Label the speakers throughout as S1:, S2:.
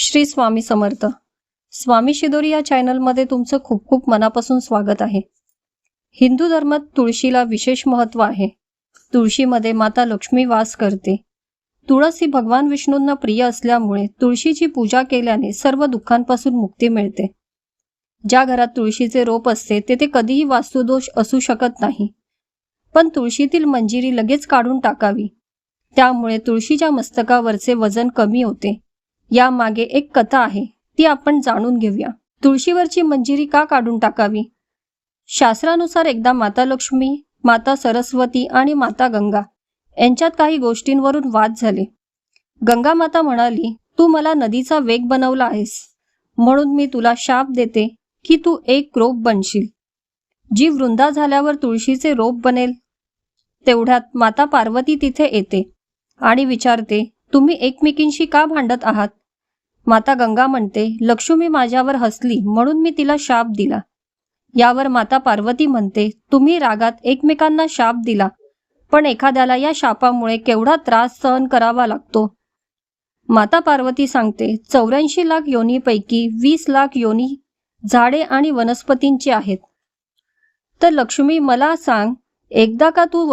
S1: श्री स्वामी समर्थ. स्वामी शिदोरी या चॅनलमध्ये तुमचं खूप खूप मनापासून स्वागत आहे. हिंदू धर्मात तुळशीला विशेष महत्त्व आहे. तुळशीमध्ये माता लक्ष्मी वास करते. तुळस ही भगवान विष्णूंना प्रिय असल्यामुळे तुळशीची पूजा केल्याने सर्व दुःखांपासून मुक्ती मिळते. ज्या घरात तुळशीचे रोप असते तेथे कधीही वास्तुदोष असू शकत नाही. पण तुळशीतील मंजिरी लगेच काढून टाकावी. त्यामुळे तुळशीच्या मस्तकावरचे वजन कमी होते. यामागे एक कथा आहे ती आपण जाणून घेऊया. तुळशीवरची मंजिरी का काढून टाकावी? शास्त्रानुसार एकदा माता लक्ष्मी माता सरस्वती आणि माता गंगा यांच्यात काही गोष्टींवरून वाद झाले. गंगा माता म्हणाली तू मला नदीचा वेग बनवला आहेस. म्हणून मी तुला शाप देते की तू एक रोप बनशील. जी वृंदा झाल्यावर तुळशीचे रोप बनेल तेवढ्यात माता पार्वती तिथे येते आणि विचारते तुम्ही एकमेकींशी का भांडत आहात? माता गंगा म्हणते लक्ष्मी माझ्यावर हसली म्हणून मी तिला शाप दिला. यावर माता पार्वती म्हणते तुम्ही रागात एकमेकांना शाप दिला पण एखाद्याला या शापामुळे केवढा त्रास सहन करावा लागतो? माता पार्वती सांगते चौऱ्याऐंशी लाख योनीपैकी वीस लाख योनी झाडे आणि वनस्पतींची आहेत. तर लक्ष्मी मला सांग एकदा का तू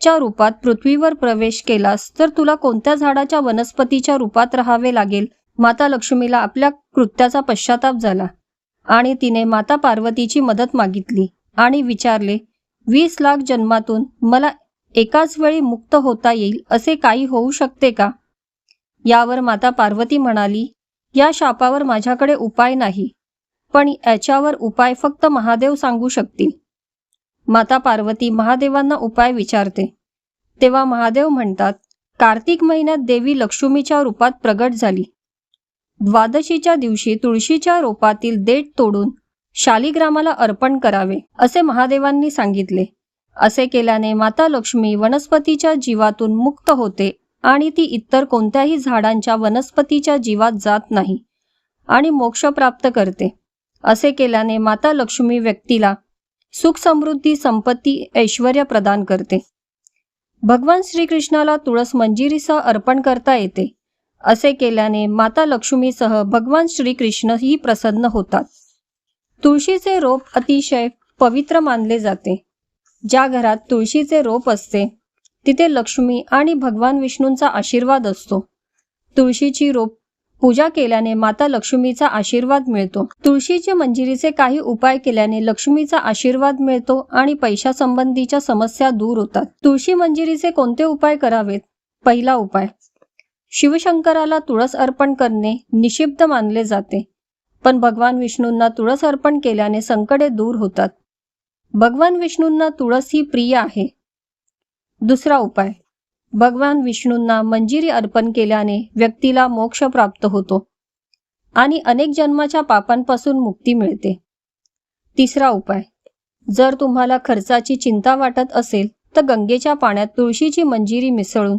S1: च्या रूपात पृथ्वीवर प्रवेश केलास तर तुला कोणत्या झाडाच्या वनस्पतीच्या रूपात राहावे लागेल? माता लक्ष्मीला आपल्या कृत्याचा पश्चाताप झाला आणि तिने माता पार्वतीची मदत मागितली आणि विचारले वीस लाख जन्मातून मला एकाच वेळी मुक्त होता येईल असे काही होऊ शकते का? यावर माता पार्वती म्हणाली या शापावर माझ्याकडे उपाय नाही पण याच्यावर उपाय फक्त महादेव सांगू शकतील. माता पार्वती महादेवांना उपाय विचारते. तेव्हा महादेव म्हणतात कार्तिक महिन्यात देवी लक्ष्मीच्या रूपात प्रगट झाली. द्वादशीच्या दिवशी तुळशीच्या रोपातील देठ तोडून शालिग्रामाला अर्पण करावे असे महादेवांनी सांगितले. असे केल्याने माता लक्ष्मी वनस्पतीच्या जीवातून मुक्त होते आणि ती इतर कोणत्याही झाडांच्या वनस्पतीच्या जीवात जात नाही आणि मोक्ष प्राप्त करते. असे केल्याने माता लक्ष्मी व्यक्तीला सुख समृद्धी संपत्ती ऐश्वर प्रदान करते. भगवान श्रीकृष्णाला तुळस मंजिरीसह अर्पण करता येते. असे केल्याने माता लक्ष्मीसह भगवान श्रीकृष्णही प्रसन्न होतात. तुळशीचे रोप अतिशय पवित्र मानले जाते. ज्या घरात तुळशीचे रोप असते तिथे लक्ष्मी आणि भगवान विष्णूंचा आशीर्वाद असतो. तुळशीची रोप पूजा केल्याने माता लक्ष्मीचा आशीर्वाद मिळतो. तुळशीच्या मंजिरीचे काही उपाय केल्याने लक्ष्मीचा आशीर्वाद मिळतो आणि पैशासंबंधीच्या समस्या दूर होतात. तुळशी मंजिरीचे कोणते उपाय करावेत? पहिला उपाय. शिवशंकराला तुळस अर्पण करणे निषिद्ध मानले जाते. पण भगवान विष्णूंना तुळस अर्पण केल्याने संकटे दूर होतात. भगवान विष्णूंना तुळस ही प्रिय आहे. दुसरा उपाय. भगवान विष्णूंना मंजिरी अर्पण केल्याने व्यक्तीला मोक्ष प्राप्त होतो आणि अनेक जन्माच्या पापांपासून मुक्ती मिळते. तिसरा उपाय. जर तुम्हाला खर्चाची चिंता वाटत असेल तर गंगेच्या पाण्यात तुळशीची मंजिरी मिसळून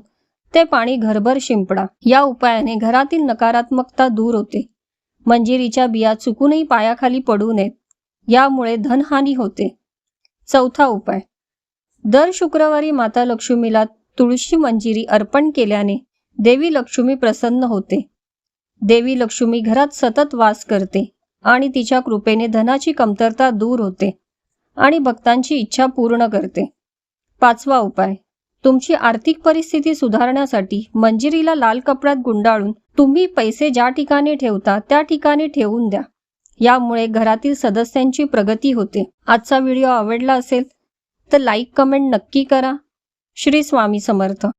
S1: ते पाणी घरभर शिंपडा. या उपायाने घरातील नकारात्मकता दूर होते. मंजिरीच्या बिया चुकूनही पायाखाली पडू नयेत. यामुळे धनहानी होते. चौथा उपाय. दर शुक्रवारी माता लक्ष्मीला तुळशी मंजिरी अर्पण केल्याने देवी लक्ष्मी प्रसन्न होते. देवी लक्ष्मी घरात सतत वास करते आणि तिच्या कृपेने धनाची कमतरता दूर होते आणि भक्तांची इच्छा पूर्ण करते. पाचवा उपाय. तुमची आर्थिक परिस्थिती सुधारण्यासाठी मंजिरीला लाल कपड्यात गुंडाळून तुम्ही पैसे ज्या ठिकाणी ठेवता त्या ठिकाणी ठेवून द्या. यामुळे घरातील सदस्यांची प्रगती होते. आजचा व्हिडिओ आवडला असेल तर लाईक कमेंट नक्की करा. श्री स्वामी समर्थ.